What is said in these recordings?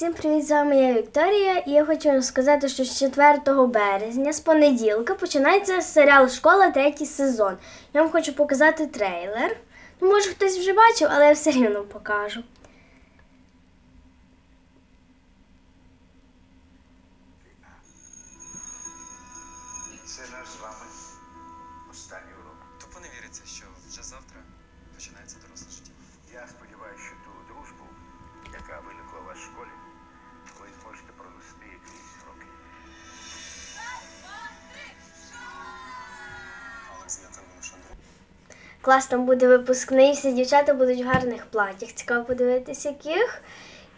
Всім привіт, з вами я Вікторія, і я хочу вам сказати, що з 4 березня, з понеділка, починається серіал Школа третій сезон. Я вам хочу показати трейлер. Ну, може, хтось вже бачив, але я все рівно покажу. Це наш з вами останній урок. Тупо не віриться, що вже завтра починається доросле Клас там буде випускний, всі дівчата будуть в гарних платях. Цікаво подивитися, яких.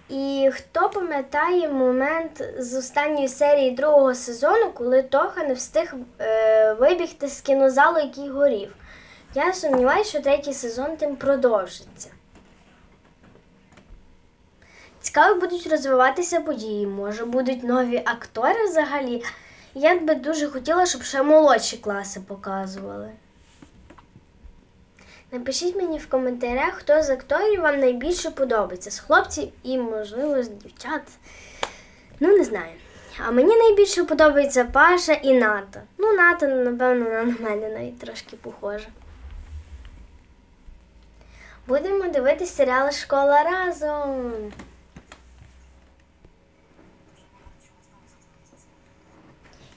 І хто пам'ятає момент з останньої серії другого сезону, коли Тоха не встиг е, вибігти з кінозалу, який горів. Я сумніваюся, що третій сезон тим продовжиться. Цікаво будуть розвиватися події. Може, будуть нові актори взагалі. Я би дуже хотіла, щоб ще молодші класи показували. Напишіть мені в коментарях, хто з акторів вам найбільше подобається. З хлопців і, можливо, з дівчат. Ну, не знаю. А мені найбільше подобається Паша і Ната. Ну, Ната, напевно, на мене навіть трошки похожа. Будемо дивитися серіал Школа разом.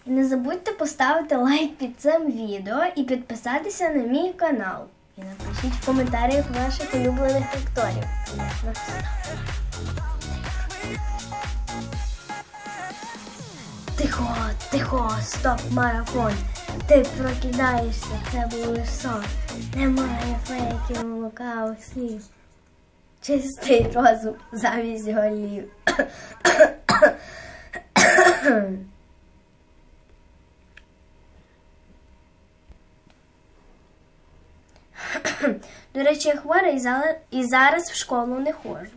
І не забудьте поставити лайк під цим відео і підписатися на мій канал. І напишіть в коментарях ваших улюблених акторів. Тихо, тихо, стоп, марафон. Ти прокидаєшся, це був лиш сон. Немає фейків, лукавих слів. Чистий розум замість голів. До речі, я зала- і зараз в школу не ходжу.